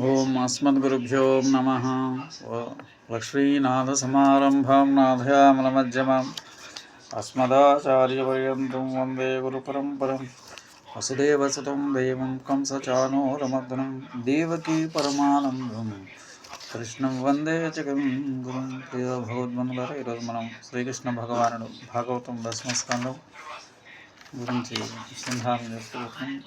ఓం అస్మద్గురుభ్యో నమ. లక్ష్మీనాథసమారంభాం నాథయామలమధ్యమాం. అస్మదాచార్యపర్యంతం వందే గురుపరంపరం. వసుదేవసుతం దేవం కంసచానోరమర్దనం. దేవకీ పరమానందం. కృష్ణం వందే జగం గురుం ప్రియ భగవద్బంధులారా ఈరోజు మనం శ్రీకృష్ణ భగవానుడు భాగవతం దశమస్కందం గురించి సంధానం చేసుకుంటున్నాం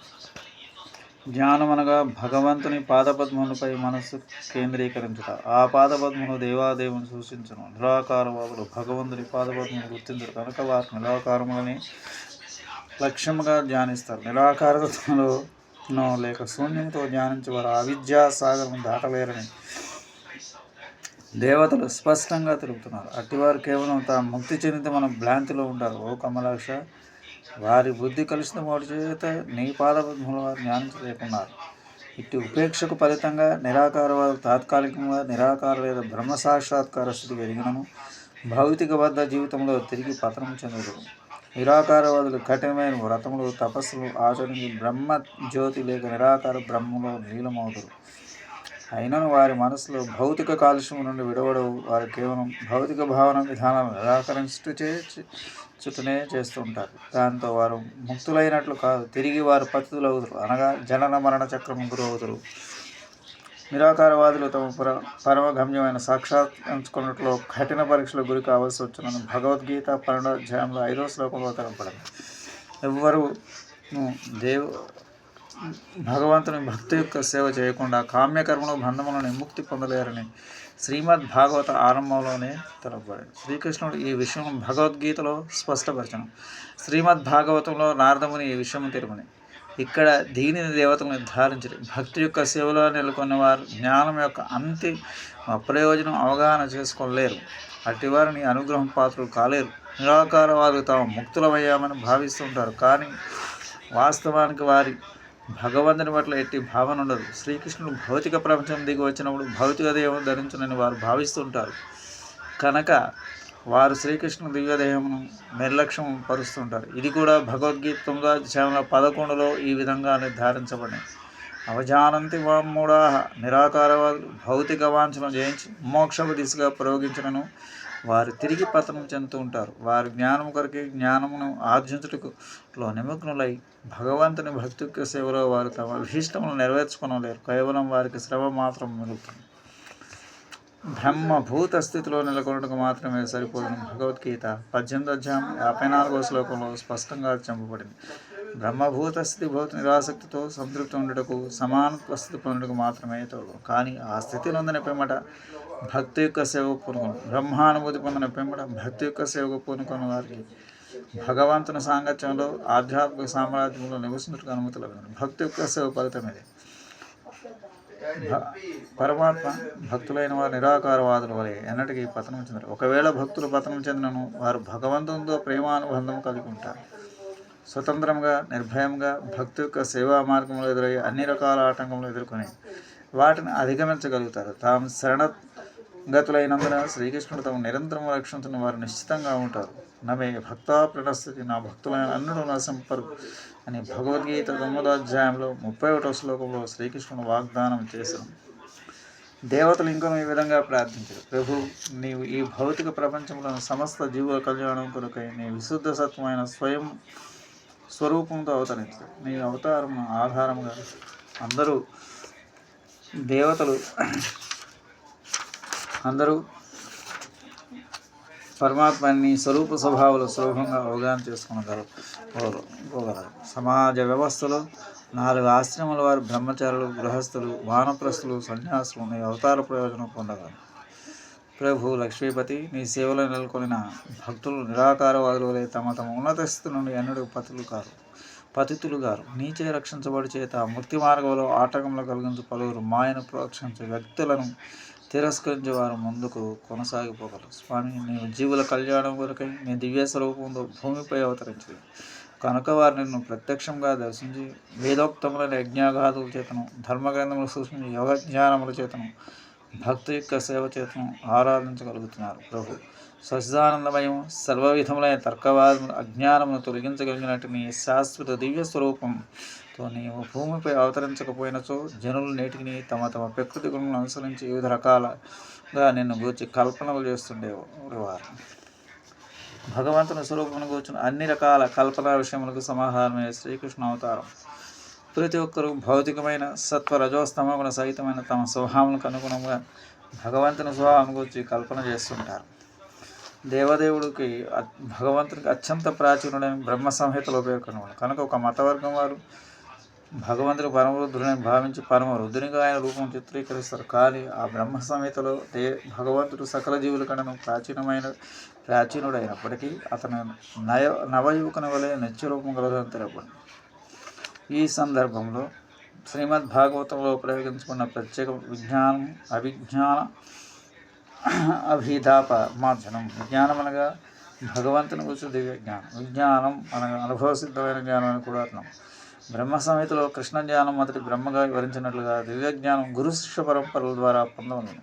ధ్యానం అనగా భగవంతుని పాదపద్మములపై మనస్సు కేంద్రీకరించుట. ఆ పాదపద్మను దేవాదేవుని సూచించను. నిరాకారవాదులు భగవంతుని పాదపద్మను గుర్తించరు కనుక వారు నిరాకారములని లక్ష్యముగా ధ్యానిస్తారు. నిరాకారతలో లేక శూన్యంతో ధ్యానించి వారు అవిద్యా సాగరం దాటలేరని దేవతలు స్పష్టంగా తెలుపుతున్నారు. అట్టివారు కేవలం తాము ముక్తి చెందితే మనం భ్రాంతిలో ఉంటారు. ఓ కమలాక్ష వారి బుద్ధి కలిసిన వాడి చేత నీ పాదపద్మల వారు జ్ఞానించలేకున్నారు ఇట్టి ఉపేక్షకు ఫలితంగా నిరాకారవాదు తాత్కాలికంగా నిరాకార లేదా బ్రహ్మ సాక్షాత్కార స్థితి ఎదిగినను భౌతికబద్ధ జీవితంలో తిరిగి పతనం చెందరు నిరాకారవాదులు కఠినమైన వ్రతములు తపస్సులు ఆచరించి బ్రహ్మ జ్యోతి లేక నిరాకార బ్రహ్మలో నీలమవుతారు అయినను వారి మనసులో భౌతిక కాలుష్యం నుండి విడవడవు. వారు కేవలం భౌతిక భావన విధానాలను నిరాకరించుటూ చే చేస్తుంటారు దాంతో వారు ముక్తులైనట్లు కాదు తిరిగి వారు పతితులు అవుతారు అనగా జనన మరణ చక్రం గురవుతారు నిరాకారవాదులు తమ పర పరమగమ్యమైన సాక్షాత్కరించుకున్నట్లు కఠిన పరీక్షల గురి కావాల్సి వచ్చిన భగవద్గీత పన్నెండో అధ్యాయంలో ఐదో శ్లోకంలో తెలపడింది ఎవ్వరు దేవు భగవంతుని భక్తి యొక్క సేవ చేయకుండా కామ్యకర్మలో బంధములను ముక్తి పొందలేరని శ్రీమద్ భాగవత ఆరంభంలోనే తెలపబడింది. శ్రీకృష్ణుడు ఈ విషయం భగవద్గీతలో స్పష్టపరచను శ్రీమద్ భాగవతంలో నారదముని ఈ విషయం తెలుపుని. ఇక్కడ దీనిని దేవతలు నిర్ధారించరు. భక్తి యొక్క సేవలో నెలకొన్న వారు జ్ఞానం యొక్క అంతి ప్రయోజనం అవగాహన చేసుకోలేరు అట్టి వారిని అనుగ్రహం పాత్రలు కాలేరు. నిరాకార వారు తాము ముక్తులమయ్యామని భావిస్తుంటారు. కానీ వాస్తవానికి వారి భగవంతుని పట్ల ఎట్టి భావన ఉండదు. శ్రీకృష్ణుడు భౌతిక ప్రపంచం దిగి వచ్చినప్పుడు భౌతిక దేహం ధరించునని వారు భావిస్తుంటారు. కనుక వారు శ్రీకృష్ణుడు దివ్యదేహమును నిర్లక్ష్యం పరుస్తుంటారు. ఇది కూడా భగవద్గీత తొమ్మిదో అధ్యాయంలో పదకొండులో ఈ విధంగా నిర్ధారించబడింది. అవజానంతి వామ్మూడా నిరాకారవాదులు భౌతిక వాంఛను జయించి మోక్షపు దిశగా ప్రయోగించడను వారు తిరిగి పతనం చెందుతూ ఉంటారు. వారి జ్ఞానం కొరకే జ్ఞానమును ఆర్జించుటకులో నిమగ్నులై భగవంతుని భక్తి సేవలో వారు తమ అభీష్టములను నెరవేర్చుకోలేరు కేవలం వారికి శ్రమ మాత్రం మిగులుతుంది. బ్రహ్మభూత స్థితిలో నెలకొనటకు మాత్రమే సరిపోదని భగవద్గీత పద్దెనిమిది అధ్యాయం యాభై నాలుగో శ్లోకంలో స్పష్టంగా చెప్పబడింది బ్రహ్మభూత స్థితి భౌత నిరాసక్తితో సంతృప్తి ఉండటకు సమానత్వ స్థితి పొందటకు మాత్రమే తోడు. కానీ ఆ స్థితి నొందిన పెమ్మట భక్తి యొక్క సేవ పూనుకొని. బ్రహ్మానుభూతి పొందిన పెమ్మట భక్తి యొక్క సేవకు పూనుకొని వారికి. భగవంతుని సాంగత్యంలో ఆధ్యాత్మిక సామ్రాజ్యంలో నివసించడానికి అనుమతి లభించింది భక్తి యొక్క సేవ ఫలితమే పరమాత్మ భక్తులైన వారు నిరాకారవాదుల వలె ఎన్నటికీ పతనం చెందరు. ఒకవేళ భక్తులు పతనం చెందినను వారు భగవంతునితో ప్రేమానుబంధం కలిగి ఉంటారు. స్వతంత్రంగా నిర్భయంగా భక్తి యొక్క సేవా మార్గంలో ఎదురయ్యే అన్ని రకాల ఆటంకములు ఎదుర్కొని వాటిని అధిగమించగలుగుతారు. తాము శరణగతులైనందున శ్రీకృష్ణుడు తమ నిరంతరం రక్షించిన వారు నిశ్చితంగా ఉంటారు. నమే భక్తా ప్రణస్థితి నా భక్తులైన అన్నుడు నా సంపర్కు అని భగవద్గీత తొమ్మిదోధ్యాయంలో ముప్పై ఒకటో శ్లోకంలో శ్రీకృష్ణుడు వాగ్దానం చేశాను దేవతలు ఇంకా ఈ విధంగా ప్రార్థించారు. ప్రభు నీవు ఈ భౌతిక ప్రపంచంలో సమస్త జీవుల కళ్యాణం కొరకై నీ విశుద్ధ సత్వమైన స్వయం స్వరూపంతో అవతరించారు. నీ అవతారం ఆధారంగా అందరూ దేవతలు అందరూ పరమాత్మని స్వరూప స్వభావాలు సులభంగా అవగాహన చేసుకోగలరు పోగలరు సమాజ వ్యవస్థలో నాలుగు ఆశ్రమాల వారు బ్రహ్మచారులు గృహస్థులు వానప్రస్థులు సన్యాసులు నీ అవతార ప్రయోజనం పొందగలరు. ప్రభు లక్ష్మీపతి నీ సేవలో నెలకొనిన భక్తులు నిరాకారవాదులు వలె తమ తమ ఉన్నత స్థితి నుండి ఎన్నడూ పతులు కారు. పతితులు గారు. నీచే రక్షించబడి చేత మృతి మార్గంలో ఆటంకంలో కలిగించు పలువురు మాయను ప్రోక్షించే వ్యక్తులను తిరస్కరించే వారు ముందుకు కొనసాగిపోగలరు. స్వామి నేను జీవుల కళ్యాణం కొరకై నీ దివ్య స్వరూపంలో భూమిపై అవతరించింది కనుక వారు నిన్ను ప్రత్యక్షంగా దర్శించి వేదోక్తములైన యజ్ఞాగాధుల చేతను ధర్మగ్రంథములు సూచించి యోగ జ్ఞానముల చేతను భక్తి యొక్క సేవ చేతను ఆరాధించగలుగుతున్నారు. ప్రభు సచిదానందమయం సర్వవిధములైన తర్కవాదములు అజ్ఞానమును తొలగించగలిగినట్టు నీ శాశ్వత దివ్య స్వరూపం తో నీవు భూమిపై అవతరించకపోయినచో జనులు నేటికి తమ తమ ప్రకృతి గుణములను అనుసరించి వివిధ రకాలుగా నిన్ను గూర్చి కల్పనలు చేస్తుండేవారు భగవంతుని స్వరూపమును కూర్చుని అన్ని రకాల కల్పన విషయములకు సమాహారమే శ్రీకృష్ణ అవతారం. ప్రతి ఒక్కరూ భౌతికమైన సత్వ రజోస్తమ గుణ సహితమైన తమ స్వభావాలకు అనుగుణంగా భగవంతుని స్వభావం గురించి కల్పన చేస్తుంటారు. దేవదేవుడికి భగవంతునికి అత్యంత ప్రాచీనుడైన బ్రహ్మ సంహితలో పేర్కొన్నాడు కనుక ఒక మతవర్గం వారు భగవంతుడు పరమరుద్రుడని భావించి పరమ రుద్రునిగా ఆయన రూపం చిత్రీకరిస్తారు. కానీ ఆ బ్రహ్మ సంహితలో దే భగవంతుడు సకల జీవుల కన్నా ప్రాచీనమైన ప్రాచీనుడైనప్పటికీ అతను నయ నవయువకుని వలె నిత్యరూపం కలదని తెలపండి ఈ సందర్భంలో శ్రీమద్ భాగవతంలో ప్రయోగించుకున్న ప్రత్యేక విజ్ఞానం అవిజ్ఞాన అభిధాప మార్జనం. విజ్ఞానం అనగా భగవంతుని గురించి దివ్య జ్ఞానం. విజ్ఞానం అనగా అనుభవసిద్ధమైన జ్ఞానం అని కూడా అర్థం. బ్రహ్మ సంహితలో కృష్ణ జ్ఞానం మొదటి బ్రహ్మగా వివరించినట్లుగా దివ్య జ్ఞానం గురు శిష్య పరంపరల ద్వారా పొందవలను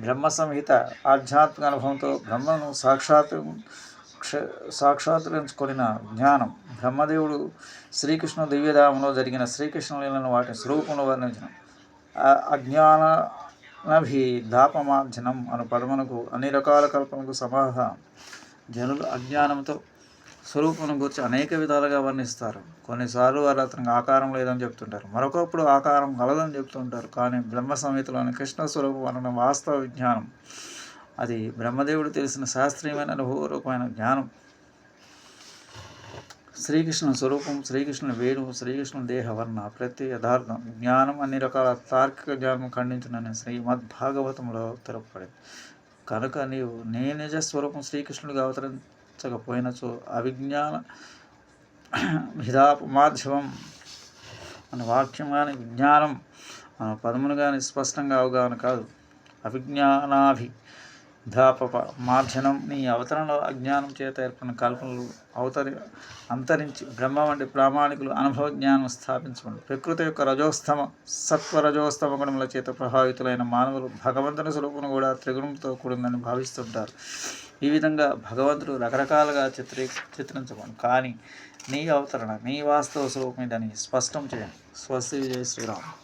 బ్రహ్మ సంహిత ఆధ్యాత్మిక అనుభవంతో బ్రహ్మను సాక్షాత్ సాక్ష సాక్షాత్కరించుకొనిన జ్ఞానం. బ్రహ్మదేవుడు శ్రీకృష్ణ దివ్యధామంలో జరిగిన శ్రీకృష్ణ లీలను వాటి స్వరూపంలో వర్ణించిన అజ్ఞానభి దాపమార్జనం అను పదమునకు అన్ని రకాల కల్పనకు సమాధానం జనులు అజ్ఞానంతో స్వరూపం గురించి అనేక విధాలుగా వర్ణిస్తారు. కొన్నిసార్లు వారు అతనికి ఆకారం లేదని చెప్తుంటారు. మరొకప్పుడు ఆకారం కలదని చెప్తుంటారు. కానీ బ్రహ్మ సంహితలోని కృష్ణ స్వరూపం అన్న వాస్తవ విజ్ఞానం. అది బ్రహ్మదేవుడు తెలిసిన శాస్త్రీయమైన అనుభవరూపమైన జ్ఞానం. శ్రీకృష్ణ స్వరూపం శ్రీకృష్ణుని వేణువు శ్రీకృష్ణుని దేహ వర్ణ ప్రతి యథార్థం జ్ఞానం అన్ని రకాల తార్కిక జ్ఞానం ఖండించిన శ్రీమద్ భాగవతంలో తెరపడింది కనుక నీవు నీ నిజ స్వరూపం శ్రీకృష్ణుడిగా అవతరించకపోయినచో అవిజ్ఞాన విధాపమాధ్యమం అనే వాక్యం కానీ విజ్ఞానం పదమును కానీ స్పష్టంగా అవగాహన కాదు. అవిజ్ఞానాభి ధాప మార్జనం నీ అవతరణలో అజ్ఞానం చేత ఏర్పడిన కల్పనలు అవతరి అంతరించి బ్రహ్మ వంటి ప్రామాణికులు అనుభవ జ్ఞానం స్థాపించమని ప్రకృతి యొక్క రజోస్తమ సత్వ రజోస్తమ గుణముల చేత ప్రభావితులైన మానవులు భగవంతుని స్వరూపం కూడా త్రిగుణంతో కూడిందని భావిస్తుంటారు. ఈ విధంగా భగవంతుడు రకరకాలుగా చిత్రీ చిత్రించబడు కానీ నీ అవతరణ నీ వాస్తవ స్వరూపం ఇదని స్పష్టం చేయండి. స్వస్తి విజయ శ్రీరామ్.